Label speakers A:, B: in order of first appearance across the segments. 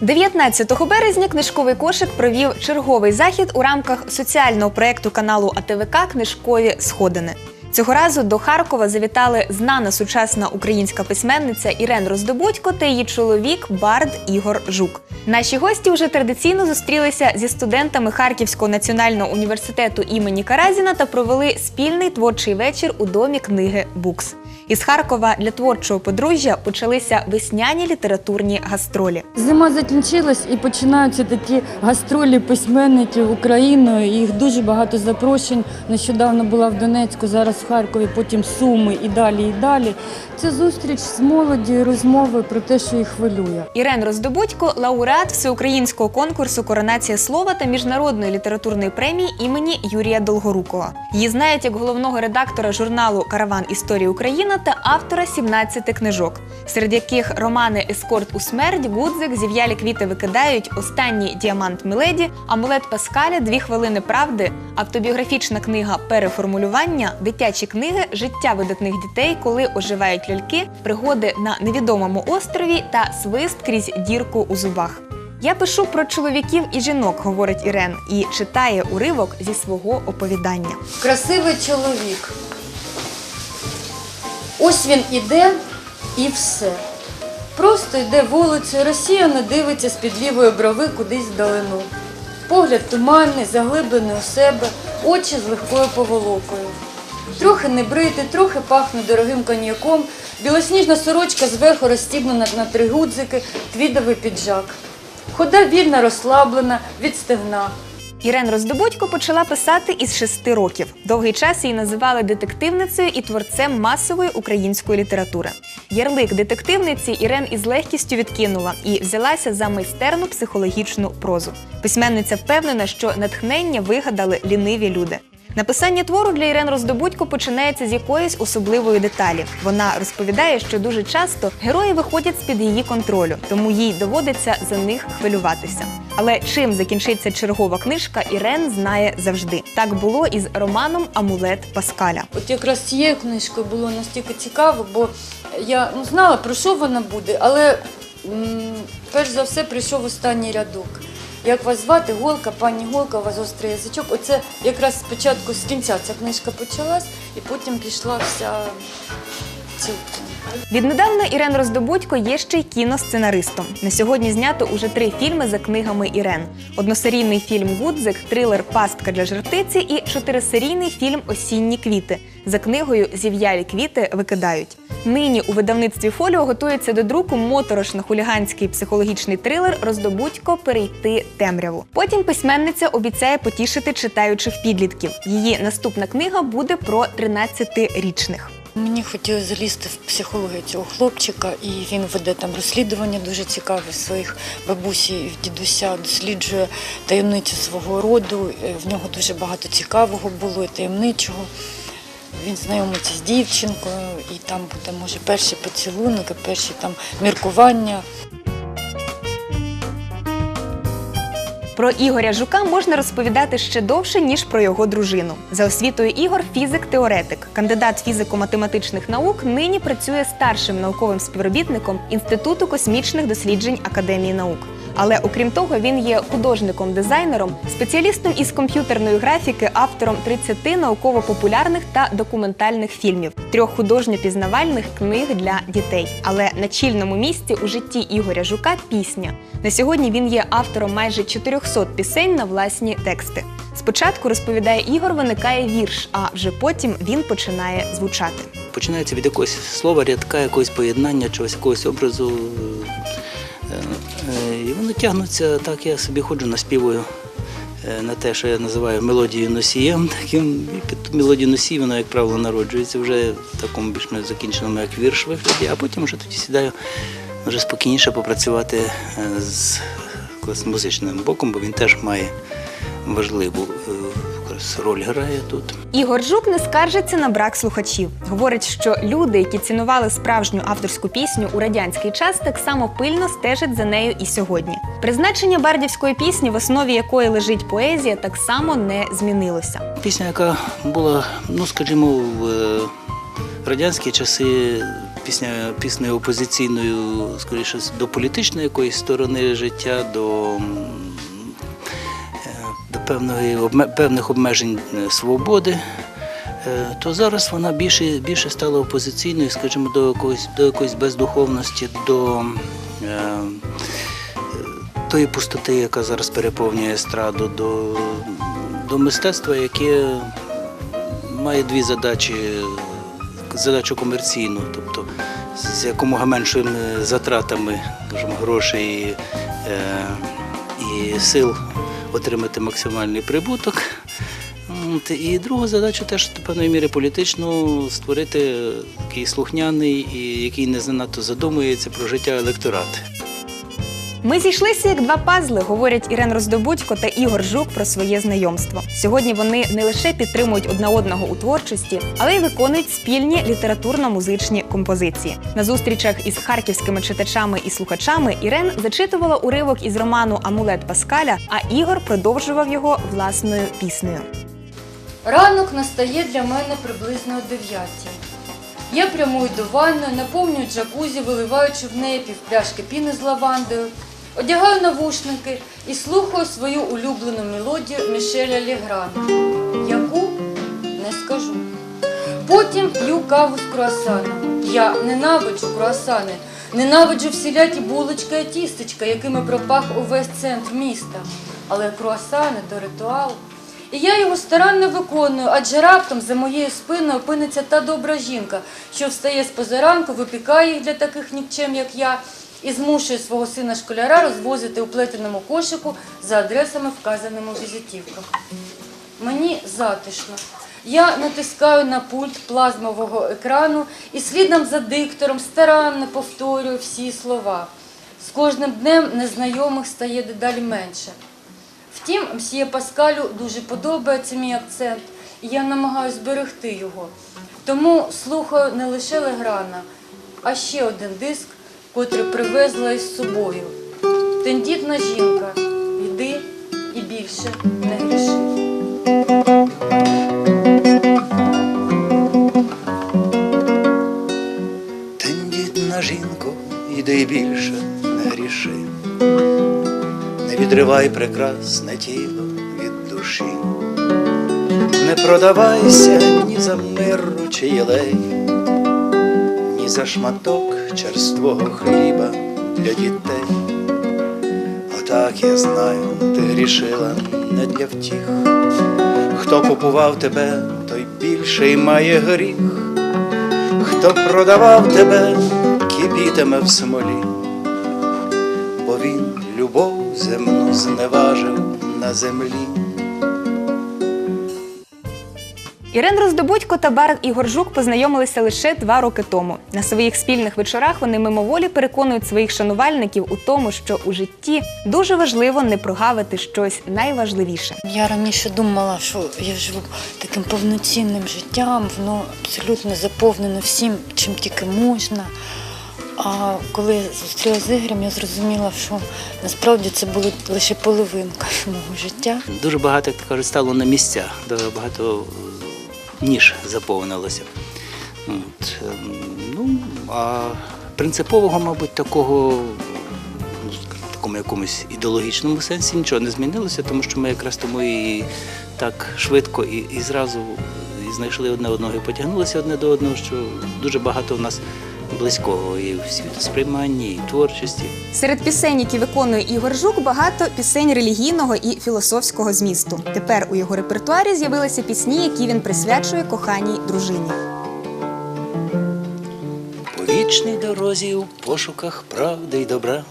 A: 19 березня книжковий кошик провів черговий захід у рамках соціального проєкту каналу АТВК Книжкові сходини. Цього разу до Харкова завітали знана сучасна українська письменниця Ірен Роздобудько та її чоловік Бард Ігор Жук. Наші гості вже традиційно зустрілися зі студентами Харківського національного університету імені Каразіна та провели спільний творчий вечір у домі книги Букс. Із Харкова для творчого подружжя почалися весняні літературні гастролі.
B: Зима закінчилась і починаються такі гастролі письменників Україною. Їх дуже багато запрошень. Нещодавно була в Донецьку, зараз в Харкові, потім Суми і далі, і далі. Це зустріч з молоді, розмови про те, що їх хвилює.
A: Ірен Роздобудько лауреат всеукраїнського конкурсу Коронація слова та міжнародної літературної премії імені Юрія Долгорукова. Її знають як головного редактора журналу Караван Історії Україна та автора 17 книжок, серед яких романи Ескорт у смерть, Гудзик, Зів'ялі квіти викидають, Останній діамант Миледі, Амулет Паскаля, Дві хвилини правди, автобіографічна книга Переформулювання, дитячі книги, життя видатних дітей, коли оживають ляльки, пригоди на невідомому острові та свист крізь дірку у зубах. Я пишу про чоловіків і жінок, говорить Ірен, і читає уривок зі свого оповідання.
B: Красивий чоловік. Ось він іде і все. Просто йде вулицею, розсіяно дивиться з-під лівої брови кудись вдалину. Погляд туманний, заглиблений у себе, очі з легкою поволокою. Трохи небритий, трохи пахне дорогим коньяком, білосніжна сорочка зверху розстібнена на три гудзики, твідовий піджак. Хода вільна, розслаблена, від стегна.
A: Ірен Роздобудько почала писати із шести років. Довгий час її називали детективницею і творцем масової української літератури. Ярлик детективниці Ірен із легкістю відкинула і взялася за майстерну психологічну прозу. Письменниця впевнена, що натхнення вигадали ліниві люди. Написання твору для Ірен Роздобудько починається з якоїсь особливої деталі. Вона розповідає, що дуже часто герої виходять з-під її контролю, тому їй доводиться за них хвилюватися. Але чим закінчиться чергова книжка, Ірен знає завжди. Так було із романом Амулет Паскаля.
B: От якраз цією книжкою було настільки цікаво, бо я ну, знала, про що вона буде, але м, перш за все прийшов останній рядок. Як вас звати? Голка, пані Голка, у вас гострий язичок. Оце якраз спочатку з кінця ця книжка почалась, і потім пішла вся цілком.
A: Віднедавна Ірен Роздобудько є ще й кіносценаристом. На сьогодні знято уже три фільми за книгами Ірен: односерійний фільм Гудзик, трилер Пастка для жартиці і чотирисерійний фільм Осінні квіти за книгою Зів'ялі квіти викидають. Нині у видавництві Фоліо готується до друку моторошно-хуліганський психологічний трилер Роздобудько перейти темряву. Потім письменниця обіцяє потішити читаючих підлітків. Її наступна книга буде про 13-річних.
B: Мені хотілося залізти в психологію цього хлопчика, і він веде там розслідування дуже цікаве своїх бабусі і дідуся, досліджує таємницю свого роду. Е, В нього дуже багато цікавого було і таємничого. Він знайомиться з дівчинкою, і там буде, може, перший поцілунок, перші там міркування.
A: Про Ігоря Жука можна розповідати ще довше, ніж про його дружину. За освітою Ігор фізик-теоретик, кандидат фізико-математичних наук, нині працює старшим науковим співробітником Інституту космічних досліджень Академії наук. Але окрім того, він є художником-дизайнером, спеціалістом із комп'ютерної графіки, автором 30 науково-популярних та документальних фільмів, трьох художньо-пізнавальних книг для дітей. Але на чільному місці у житті Ігоря Жука пісня. На сьогодні він є автором майже 400 пісень на власні тексти. Спочатку розповідає Ігор, виникає вірш, а вже потім він починає звучати.
C: починається від якогось слова, рядка, якогось поєднання, чогось якогось образу. Е, е, воно тягнуться, так я собі ходжу, наспівую е, на те, що я називаю мелодією носієм. Таким і під мелодію носій, воно, як правило, народжується вже в такому більш не закінченому, як вірш вигляді, а потім вже тоді сідаю вже спокійніше попрацювати е, з музичним боком, бо він теж має важливу е, роль грає тут.
A: Ігор Жук не скаржиться на брак слухачів. Говорить, що люди, які цінували справжню авторську пісню у радянський час, так само пильно стежать за нею і сьогодні. Призначення бардівської пісні, в основі якої лежить поезія, так само не змінилося.
C: Пісня, яка була, ну скажімо, в е, радянські часи, пісня, піснею опозиційною, скоріше, до політичної якоїсь сторони життя, до певної, певних обмежень е, свободи. Е, То зараз вона більше, більше стала опозиційною, скажімо, до якоїсь, до якоїсь бездуховності, до е, тої пустоти, яка зараз переповнює естраду, до, до мистецтва, яке має дві задачі. Задачу комерційну, тобто з якомога меншими затратами скажімо, грошей е, і сил отримати максимальний прибуток. І друга задача теж до певної міри політичну створити такий слухняний і який не занадто задумується про життя електорат.
A: Ми зійшлися як два пазли, говорять Ірен Роздобудько та Ігор Жук про своє знайомство. Сьогодні вони не лише підтримують одне одного у творчості, але й виконують спільні літературно-музичні композиції. На зустрічах із харківськими читачами і слухачами Ірен зачитувала уривок із роману Амулет Паскаля, а Ігор продовжував його власною піснею.
B: Ранок настає для мене приблизно о 9. Я прямую до ванної, наповнюю джакузі, виливаючи в неї півпляшки піни з лавандою, одягаю навушники і слухаю свою улюблену мелодію Мішеля Леграна. Яку не скажу. Потім п'ю каву з круасаном. Я ненавиджу круасани, ненавиджу всілякі булочки і тістечка, якими пропах увесь центр міста. Але круасани то ритуал. І я його старанно виконую, адже раптом за моєю спиною опиниться та добра жінка, що встає з позаранку, випікає їх для таких нікчем, як я, і змушує свого сина школяра розвозити у плетеному кошику за адресами, вказаними у візитівках. Мені затишно. Я натискаю на пульт плазмового екрану і слідом за диктором старанно повторюю всі слова. З кожним днем незнайомих стає дедалі менше. Втім, мсьє Паскалю дуже подобається мій акцент, і я намагаюся зберегти його. Тому слухаю не лише Леграна, а ще один диск, котрий привезла із собою. Тендітна жінка, йди і більше не гріши.
C: Тендітна жінко, іди більше не гріши, не відривай прекрасне тіло від душі, не продавайся ні за миру чи єлей, за шматок черствого хліба для дітей. Отак я знаю, ти грішила не для втіх. Хто купував тебе, той більший має гріх. Хто продавав тебе, кипітиме в смолі, бо він любов земну зневажив на землі.
A: Ірен Роздобудько та Барт Ігор Жук познайомилися лише два роки тому. На своїх спільних вечорах вони мимоволі переконують своїх шанувальників у тому, що у житті дуже важливо не прогавити щось найважливіше.
B: Я раніше думала, що я живу таким повноцінним життям, воно абсолютно заповнено всім, чим тільки можна. А коли я зустрілася з Ігорем, я зрозуміла, що насправді це була лише половинка мого життя.
C: Дуже багато, як кажуть, стало на місця, дуже багато ніж заповнилося. От, ем, ну, а принципового, мабуть, такого, ну, такому якомусь ідеологічному сенсі нічого не змінилося, тому що ми якраз тому і так швидко і, і зразу і знайшли одне одного і потягнулися одне до одного, що дуже багато в нас близького і в світосприйманні, і в творчості.
A: Серед пісень, які виконує Ігор Жук, багато пісень релігійного і філософського змісту. Тепер у його репертуарі з'явилися пісні, які він присвячує коханій дружині.
C: По вічній дорозі у пошуках правди й добра.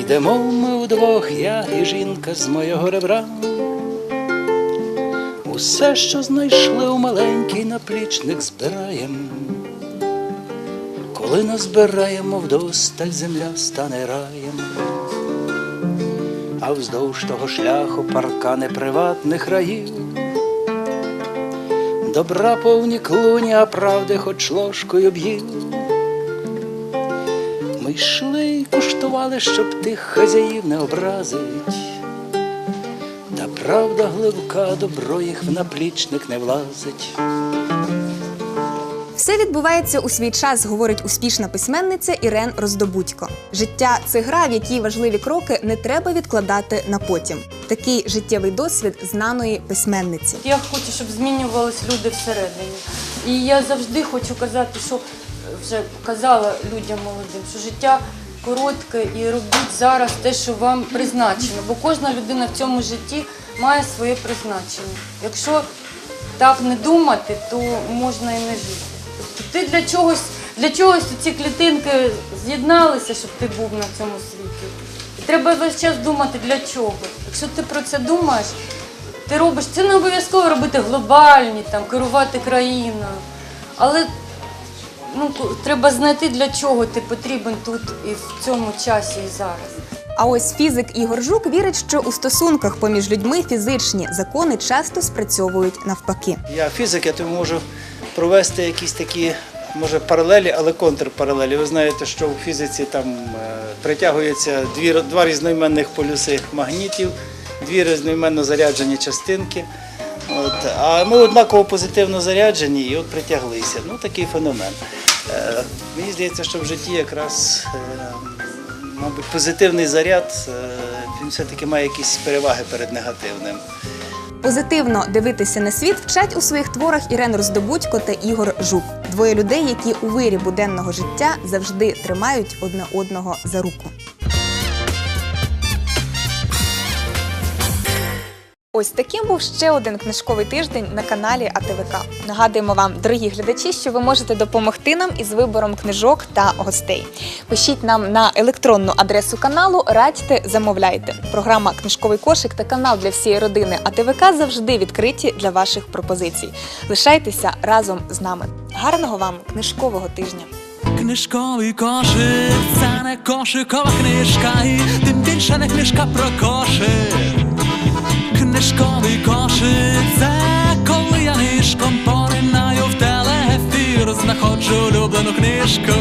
C: Йдемо ми удвох, я і жінка з моєго ребра. Усе, що знайшли у маленький наплічник, збираєм. Коли назбираємо вдосталь, земля стане раєм. А вздовж того шляху паркани приватних раїв. Добра повні клуні, а правди хоч ложкою б'їв. Ми йшли й куштували, щоб тих хазяїв не образить. Та правда глибка, добро їх в наплічник не влазить.
A: Відбувається у свій час, говорить успішна письменниця Ірен Роздобудько. Життя це гра, в якій важливі кроки не треба відкладати на потім. Такий життєвий досвід знаної письменниці.
B: Я хочу, щоб змінювались люди всередині. І я завжди хочу казати, що е, вже казала людям молодим, що життя коротке і робіть зараз те, що вам призначено. Бо кожна людина в цьому житті має своє призначення. Якщо так не думати, то можна і не жити. Тобто ти для чогось, для чогось ці клітинки з'єдналися, щоб ти був на цьому світі. І треба весь час думати, для чого. Якщо ти про це думаєш, ти робиш це не обов'язково робити глобальні, там, керувати країною. Але ну, треба знайти, для чого ти потрібен тут і в цьому часі і зараз.
A: А ось фізик Ігор Жук вірить, що у стосунках поміж людьми фізичні закони часто спрацьовують навпаки.
C: Я фізик, я тому можу провести якісь такі, може, паралелі, але контрпаралелі. Ви знаєте, що у фізиці там е, притягуються дві, два різноіменних полюси магнітів, дві різноіменно заряджені частинки. От, а ми однаково позитивно заряджені і от притяглися. Ну, такий феномен. Е, мені здається, що в житті якраз, е, мабуть, позитивний заряд, е, він все-таки має якісь переваги перед негативним.
A: Позитивно дивитися на світ вчать у своїх творах Ірен Роздобудько та Ігор Жук. Двоє людей, які у вирі буденного життя завжди тримають одне одного за руку. Ось таким був ще один книжковий тиждень на каналі АТВК. Нагадуємо вам, дорогі глядачі, що ви можете допомогти нам із вибором книжок та гостей. Пишіть нам на електронну адресу каналу, радьте, замовляйте. Програма Книжковий кошик та канал для всієї родини АТВК завжди відкриті для ваших пропозицій. Лишайтеся разом з нами. Гарного вам книжкового тижня!
D: Книжковий кошик, це не кошикова книжка, і тим більше не книжка про кошик. Книжковий кошик, це коли я нишком поринаю в телеефір, знаходжу улюблену книжку